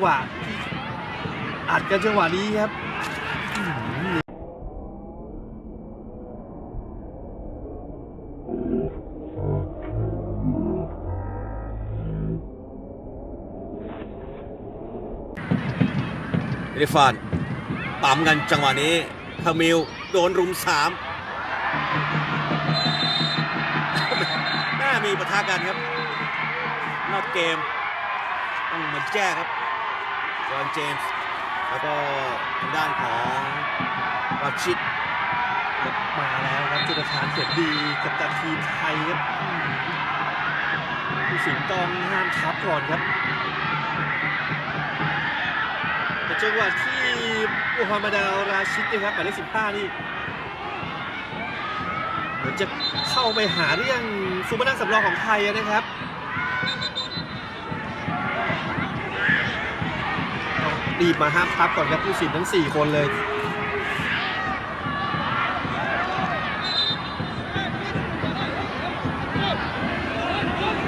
หวะอัดกันจังหวะนี้ครับเอลิฟานปั๊มกันจังหวะนี้คามิลโดนรุมสามน่ามีปะทะกันครับ นอกเกม ต้องมาแจ้ครับ จอนเจมส์ แล้วก็ทางด้านของราชิดมาแล้วครับจุดฐานเขียดี กับตันทีมไทยครับผู้สิงต้องห้ามทับก่อนครับแต่จังหวะที่มูฮัมหมัดอัลราชิดนะครับหมายเลข15นี่เหมือนจะเข้าไปหาเรื่องซูเปอร์นักสำรองของไทยนะครับต้อง รีบมาห้ามทับก่อนครับผู้สินทั้ง 4 คนเลย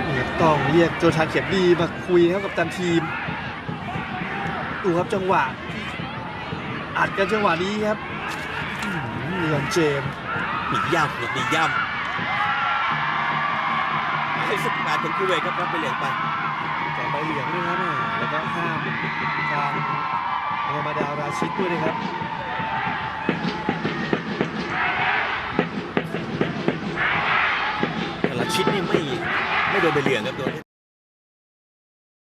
นี่ครับต้องเรียกโจชานเขียนดีมาคุยครับกับตันทีม ดูครับจังหวะที่อัดกันจังหวะนี้ครับอื้อหือเรียนเจมส์มีย่ำมีย่ำหมายเลขสิบแปดของคูเวตครับรับไปเหลืองไปแจกใบเหลืองด้วยครับแม่แล้วก็ห้ามทาง โมมาดาราชิดด้วยนะครับแต่ละชิดนี่ไม่ไม่โดนใบเหลืองครับโดน